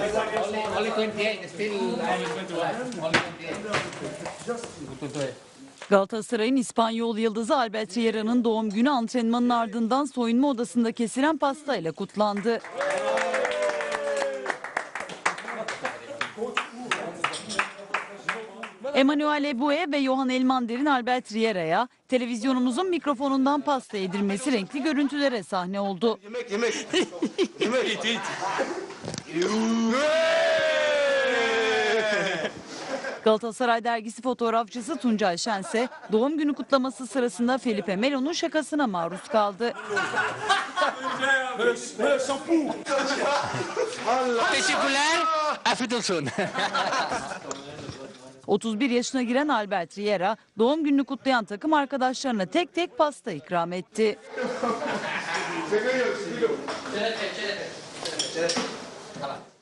Only 28, still only 21. Only 28. Galatasaray'ın İspanyol yıldızı Albert Riera'nın doğum günü antrenmanın ardından soyunma odasında kesilen pasta ile kutlandı. Emmanuel Ebue ve Johan Elmander'in Albert Riera'ya televizyonumuzun mikrofonundan pasta yedirmesi renkli görüntülere sahne oldu. Yemek yemek. yemek. Galatasaray dergisi fotoğrafçısı Tuncay Şense doğum günü kutlaması sırasında Felipe Melo'nun şakasına maruz kaldı. Teşekkürler. Afiyet olsun. 31 yaşına giren Albert Riera doğum gününü kutlayan takım arkadaşlarına tek tek pasta ikram etti. Adelante.